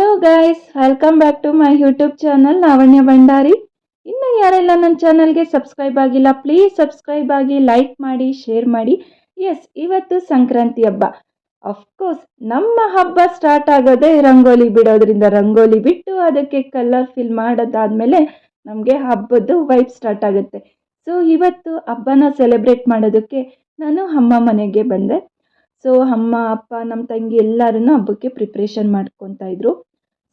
Guys welcome back to my YouTube channel Lavanya Bhandari ಇನ್ನು ಯಾರೆಲ್ಲ ನನ್ನ ಚಾನಲ್ಗೆ ಸಬ್ಸ್ಕ್ರೈಬ್ ಆಗಿಲ್ಲ ಪ್ಲೀಸ್ ಸಬ್ಸ್ಕ್ರೈಬ್ ಆಗಿ ಲೈಕ್ ಮಾಡಿ ಶೇರ್ ಮಾಡಿ. ಎಸ್ ಇವತ್ತು ಸಂಕ್ರಾಂತಿ ಹಬ್ಬ. ಅಫ್ಕೋರ್ಸ್ ನಮ್ಮ ಹಬ್ಬ ಸ್ಟಾರ್ಟ್ ಆಗೋದೇ ರಂಗೋಲಿ ಬಿಡೋದ್ರಿಂದ. ರಂಗೋಲಿ ಬಿಟ್ಟು ಅದಕ್ಕೆ ಕಲರ್ ಫಿಲ್ ಮಾಡೋದಾದ್ಮೇಲೆ ನಮಗೆ ಹಬ್ಬದ್ದು ವೈಬ್ ಸ್ಟಾರ್ಟ್ ಆಗುತ್ತೆ. ಸೊ ಇವತ್ತು ಹಬ್ಬನ ಸೆಲೆಬ್ರೇಟ್ ಮಾಡೋದಕ್ಕೆ ನಾನು ಅಮ್ಮ ಮನೆಗೆ ಬಂದೆ. ಸೊ ಅಮ್ಮ, ಅಪ್ಪ ನಮ್ಮ ತಂಗಿ ಎಲ್ಲರೂ ಹಬ್ಬಕ್ಕೆ ಪ್ರಿಪ್ರೇಷನ್ ಮಾಡ್ಕೊತಾ ಇದ್ರು.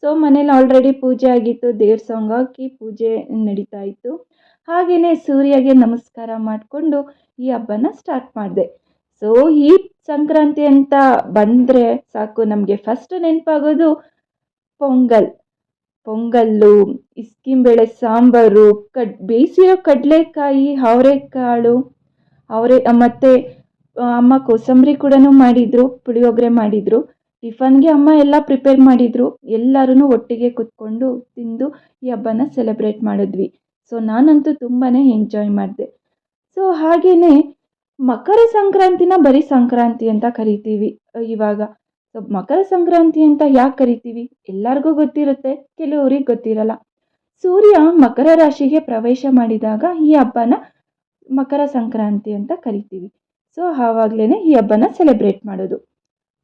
ಸೊ ಮನೇಲಿ ಆಲ್ರೆಡಿ ಪೂಜೆ ಆಗಿತ್ತು, ದೇವ್ರ ಸಾಂಗ್ ಹಾಕಿ ಪೂಜೆ ನಡೀತಾ ಇತ್ತು. ಹಾಗೆಯೇ ಸೂರ್ಯಗೆ ನಮಸ್ಕಾರ ಮಾಡಿಕೊಂಡು ಈ ಹಬ್ಬನ ಸ್ಟಾರ್ಟ್ ಮಾಡಿದೆ. ಸೊ ಈ ಸಂಕ್ರಾಂತಿ ಅಂತ ಬಂದರೆ ಸಾಕು, ನಮಗೆ ಫಸ್ಟ್ ನೆನಪಾಗೋದು ಪೊಂಗಲ್. ಪೊಂಗಲ್ಲು ಇಸ್ಕಿಂಬೇಳೆ ಸಾಂಬಾರು, ಕಡ್, ಬೇಯಿಸಿರೋ ಕಡಲೆಕಾಯಿ, ಅವರೆಕಾಳು, ಅವರೆ, ಮತ್ತು ಅಮ್ಮ ಕೋಸಂಬರಿ ಕೂಡ ಮಾಡಿದ್ರು, ಪುಳಿಯೋಗರೆ ಮಾಡಿದರು. ಟಿಫನ್ಗೆ ಅಮ್ಮ ಎಲ್ಲ ಪ್ರಿಪೇರ್ ಮಾಡಿದ್ರು. ಎಲ್ಲರೂ ಒಟ್ಟಿಗೆ ಕುತ್ಕೊಂಡು ತಿಂದು ಈ ಹಬ್ಬನ ಸೆಲೆಬ್ರೇಟ್ ಮಾಡಿದ್ವಿ. ಸೊ, ನಾನಂತೂ ತುಂಬಾ ಎಂಜಾಯ್ ಮಾಡಿದೆ. ಸೊ ಹಾಗೆಯೇ ಮಕರ ಸಂಕ್ರಾಂತಿನ ಬರೀ ಸಂಕ್ರಾಂತಿ ಅಂತ ಕರಿತೀವಿ ಇವಾಗ. ಸೊ, ಮಕರ ಸಂಕ್ರಾಂತಿ ಅಂತ ಯಾಕೆ ಕರಿತೀವಿ? ಎಲ್ಲರಿಗೂ ಗೊತ್ತಿರುತ್ತೆ, ಕೆಲವರಿಗೆ ಗೊತ್ತಿರಲ್ಲ. ಸೂರ್ಯ ಮಕರ ರಾಶಿಗೆ ಪ್ರವೇಶ ಮಾಡಿದಾಗ ಈ ಹಬ್ಬನ ಮಕರ ಸಂಕ್ರಾಂತಿ ಅಂತ ಕರಿತೀವಿ. ಸೊ ಆವಾಗಲೇ ಈ ಹಬ್ಬನ ಸೆಲೆಬ್ರೇಟ್ ಮಾಡೋದು.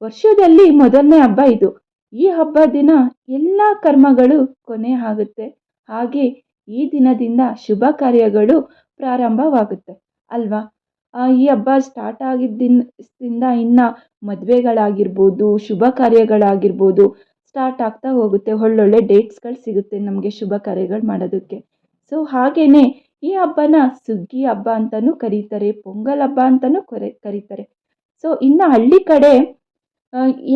ವರ್ಷದಲ್ಲಿ ಮೊದಲನೇ ಹಬ್ಬ ಇದು. ಈ ಹಬ್ಬ ದಿನ ಎಲ್ಲ ಕರ್ಮಗಳು ಕೊನೆ ಆಗುತ್ತೆ. ಹಾಗೆ ಈ ದಿನದಿಂದ ಶುಭ ಕಾರ್ಯಗಳು ಪ್ರಾರಂಭವಾಗುತ್ತೆ. ಅಲ್ವಾ? ಈ ಹಬ್ಬ ಸ್ಟಾರ್ಟ್ ಆಗಿದ್ದಿಂದ ಇನ್ನು ಮದುವೆಗಳಾಗಿರ್ಬೋದು, ಶುಭ ಕಾರ್ಯಗಳಾಗಿರ್ಬೋದು ಸ್ಟಾರ್ಟ್ ಆಗ್ತಾ ಹೋಗುತ್ತೆ. ಒಳ್ಳೊಳ್ಳೆ ಡೇಟ್ಸ್ಗಳು ಸಿಗುತ್ತೆ ನಮಗೆ ಶುಭ ಕಾರ್ಯಗಳು ಮಾಡೋದಕ್ಕೆ. ಸೊ ಹಾಗೆಯೇ ಈ ಹಬ್ಬನ ಸುಗ್ಗಿ ಹಬ್ಬ ಅಂತಲೂ ಕರೀತಾರೆ, ಪೊಂಗಲ್ ಹಬ್ಬ ಅಂತಲೂ ಕರೆ, ಕರೀತಾರೆ. ಸೊ ಇನ್ನು ಹಳ್ಳಿ ಕಡೆ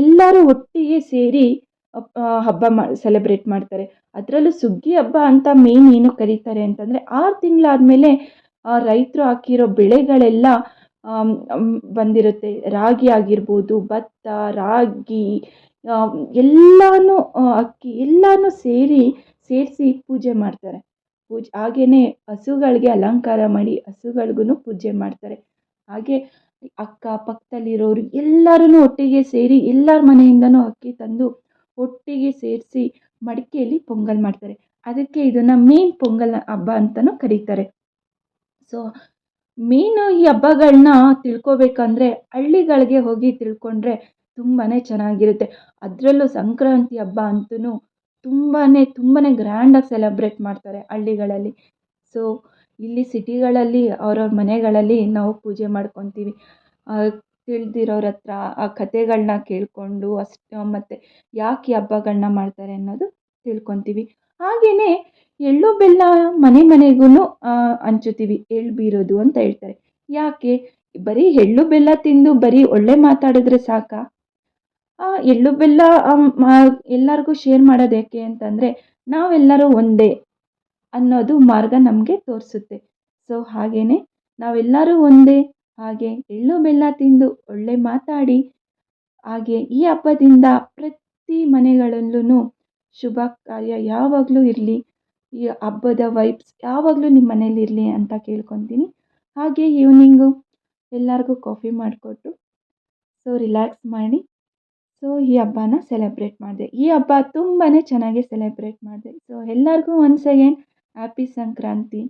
ಎಲ್ಲರೂ ಒಟ್ಟಿಗೆ ಸೇರಿ ಹಬ್ಬ ಮಾ ಸೆಲೆಬ್ರೇಟ್ ಮಾಡ್ತಾರೆ. ಅದರಲ್ಲೂ ಸುಗ್ಗಿ ಹಬ್ಬ ಅಂತ ಮೇನ್ ಏನು ಕರೀತಾರೆ ಅಂತಂದರೆ, ಆರು ತಿಂಗಳಾದಮೇಲೆ ರೈತರು ಹಾಕಿರೋ ಬೆಳೆಗಳೆಲ್ಲ ಬಂದಿರುತ್ತೆ. ರಾಗಿ ಆಗಿರ್ಬೋದು, ಭತ್ತ, ರಾಗಿ ಎಲ್ಲನೂ ಅಕ್ಕಿ ಎಲ್ಲನೂ ಸೇರಿ, ಸೇರಿಸಿ ಪೂಜೆ ಮಾಡ್ತಾರೆ. ಪೂಜೆ ಹಾಗೆಯೇ ಹಸುಗಳಿಗೆ ಅಲಂಕಾರ ಮಾಡಿ ಹಸುಗಳ್ಗೂ ಪೂಜೆ ಮಾಡ್ತಾರೆ. ಹಾಗೆ ಅಕ್ಕ ಪಕ್ಕದಲ್ಲಿರೋರು ಎಲ್ಲರೂ ಒಟ್ಟಿಗೆ ಸೇರಿ ಎಲ್ಲರ ಮನೆಯಿಂದನೂ ಅಕ್ಕಿ ತಂದು ಒಟ್ಟಿಗೆ ಸೇರಿಸಿ ಮಡಿಕೆಯಲ್ಲಿ ಪೊಂಗಲ್ ಮಾಡ್ತಾರೆ. ಅದಕ್ಕೆ ಇದನ್ನು ಮೇನ್ ಪೊಂಗಲ್ ಹಬ್ಬ ಅಂತಲೂ ಕರೀತಾರೆ. ಸೊ ಮೇನು ಈ ಹಬ್ಬಗಳನ್ನ ತಿಳ್ಕೊಬೇಕಂದ್ರೆ ಹಳ್ಳಿಗಳಿಗೆ ಹೋಗಿ ತಿಳ್ಕೊಂಡ್ರೆ ತುಂಬಾ ಚೆನ್ನಾಗಿರುತ್ತೆ. ಅದರಲ್ಲೂ ಸಂಕ್ರಾಂತಿ ಹಬ್ಬ ಅಂತೂ ತುಂಬಾ ತುಂಬಾ ಗ್ರ್ಯಾಂಡಾಗಿ ಸೆಲೆಬ್ರೇಟ್ ಮಾಡ್ತಾರೆ ಹಳ್ಳಿಗಳಲ್ಲಿ. ಸೊ ಇಲ್ಲಿ ಸಿಟಿಗಳಲ್ಲಿ ಅವ್ರವ್ರ ಮನೆಗಳಲ್ಲಿ ನಾವು ಪೂಜೆ ಮಾಡ್ಕೊತೀವಿ. ತಿಳಿದಿರೋರ ಹತ್ರ ಆ ಕಥೆಗಳನ್ನ ಕೇಳಿಕೊಂಡು ಅಷ್ಟು, ಮತ್ತು ಯಾಕೆ ಈ ಹಬ್ಬಗಳನ್ನ ಮಾಡ್ತಾರೆ ಅನ್ನೋದು ತಿಳ್ಕೊತೀವಿ. ಹಾಗೆಯೇ ಎಳ್ಳು, ಬೆಲ್ಲ ಮನೆ ಮನೆಗೂ ಹಂಚುತ್ತೀವಿ. ಎಳ್ಳು ಬೀರೋದು ಅಂತ ಹೇಳ್ತಾರೆ. ಯಾಕೆ? ಬರೀ ಎಳ್ಳು, ಬೆಲ್ಲ ತಿಂದು ಬರೀ ಒಳ್ಳೆ ಮಾತಾಡಿದ್ರೆ ಸಾಕಾ? ಎಳ್ಳು ಬೆಲ್ಲ ಎಲ್ಲರಿಗೂ ಶೇರ್ ಮಾಡೋದು ಯಾಕೆ ಅಂತಂದರೆ ನಾವೆಲ್ಲರೂ ಒಂದೇ ಅನ್ನೋದು ಮಾರ್ಗ ನಮಗೆ ತೋರಿಸುತ್ತೆ. ಸೊ ಹಾಗೆಯೇ ನಾವೆಲ್ಲರೂ ಒಂದೇ, ಹಾಗೆ ಎಳ್ಳು ಬೆಲ್ಲ ತಿಂದು ಒಳ್ಳೆ ಮಾತಾಡಿ, ಹಾಗೆ ಈ ಹಬ್ಬದಿಂದ ಪ್ರತಿ ಮನೆಗಳಲ್ಲೂ ಶುಭ ಕಾರ್ಯ ಯಾವಾಗಲೂ ಇರಲಿ, ಈ ಹಬ್ಬದ ವೈಬ್ಸ್ ಯಾವಾಗಲೂ ನಿಮ್ಮ ಮನೇಲಿ ಇರಲಿ ಅಂತ ಕೇಳ್ಕೊತೀನಿ. ಹಾಗೆ ಈವ್ನಿಂಗು ಎಲ್ಲರಿಗೂ ಕಾಫಿ ಮಾಡಿಕೊಟ್ಟು ಸೊ ರಿಲ್ಯಾಕ್ಸ್ ಮಾಡಿ ಸೊ ಈ ಹಬ್ಬನ ಸೆಲೆಬ್ರೇಟ್ ಮಾಡಿದೆ. ಈ ಹಬ್ಬ ತುಂಬಾ ಚೆನ್ನಾಗಿ ಸೆಲೆಬ್ರೇಟ್ ಮಾಡಿದೆ. ಸೊ ಎಲ್ಲರಿಗೂ ಒನ್ಸ್ ಅಗೇನ್ ಹ್ಯಾಪಿ ಸಂಕ್ರಾಂತಿ